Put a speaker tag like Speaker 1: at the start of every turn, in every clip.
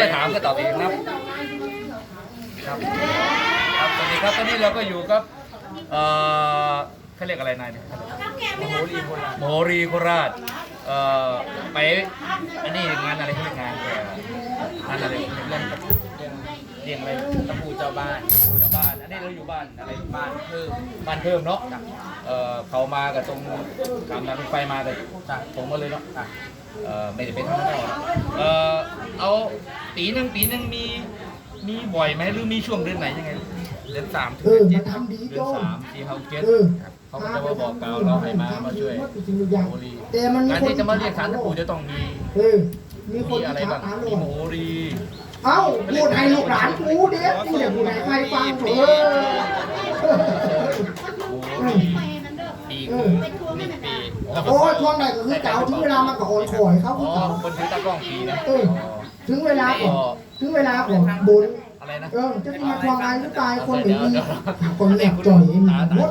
Speaker 1: จะถามก็ตอบเองนะครับครับครับสวัสดีครับตอนนี้เราก็อยู่กับเอ่อเขาเรียกอะไรนายเนี่ย
Speaker 2: โอ้โหรีโคราช
Speaker 1: โมโหรีโคราชเอ่อไปอันนี้งานอะไรเขาเรียกงานแต่งานอะไรเรื่องเรียงอะไร
Speaker 2: ตะปูเจ้าบ้าน
Speaker 1: ชาวบ้านอันนี้เราอยู่บ้านอะไร
Speaker 2: บ้านเพิ่ม
Speaker 1: บ้านเพิ่มเนาะเอ่อเขามากับตรงกำลังรถไฟมาแต่
Speaker 2: จ้ะ
Speaker 1: ตรงมาเลยเนาะ
Speaker 2: จ้ะ
Speaker 1: เอ่อไม่ได้ไปทำอะไรหรอกเอ่อเอาปีหนึ่งปีหนึ่งมีมีบ่อยไหมหรือมีช่วงเดือนไหนยังไง
Speaker 2: เดือนสามถึ
Speaker 3: เองอ
Speaker 2: เดือน
Speaker 3: มา
Speaker 2: เจ็ด
Speaker 3: ทำดี
Speaker 1: เดื
Speaker 3: โย
Speaker 1: อน
Speaker 3: ม
Speaker 1: สามที่เขาเก็ต
Speaker 3: เออ
Speaker 1: เขาก็จะมาบอกกล่าวเราให้มามาช่วย
Speaker 3: จริงๆอย่าง
Speaker 1: โมรี
Speaker 3: แต่มันมี
Speaker 1: การ
Speaker 3: คน
Speaker 1: ที่จะมาเรียกฐานตะปูจะต้องมี
Speaker 3: เออมีคน
Speaker 1: มีอะไร
Speaker 3: ถา
Speaker 1: บ้ามง
Speaker 3: หาห
Speaker 1: มี
Speaker 3: น่
Speaker 1: โม
Speaker 3: อย
Speaker 1: รี
Speaker 3: เอ้าพูดให้ลูกหลานกูเด็กกูเนี่ยกูไหนใครฟังเออ
Speaker 1: โมรีปีกูนี่ปีแล้วก็
Speaker 3: โอ้ยช่วงไหนก็คือเก่าถึงเวลามันก็โอนข่อยเขา
Speaker 1: อ๋
Speaker 3: คืออเก่า
Speaker 1: คนถือตากล้องปีนะ
Speaker 3: เออถึงเวลาของถึงเวลาของบุญ
Speaker 1: อะไรนะ
Speaker 3: เออจะมาทวงงานหรือตายคนหนึ่งคนแหลกจ่อยหมด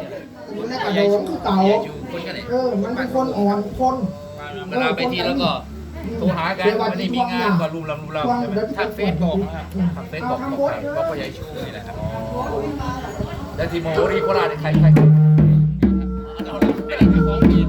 Speaker 3: มันแหลกกระโดงคือเก่า
Speaker 1: อยู่คนกันไหน
Speaker 3: เออมันเป็นคนอ่อนคน
Speaker 1: เวลาไปทีแล้วก็ โทรหากันวันนี้มีงานก็รุมลำรุมลำใช่ไหม
Speaker 2: ทักเฟซบอกนะครับ
Speaker 1: ทางเฟซบอกบอกใคร
Speaker 2: บอกพ่อใหญ่ชูนี่แหละครับ
Speaker 1: แล้วทีโมรีโคราชใครใครเราเราไม่ได้คือของปี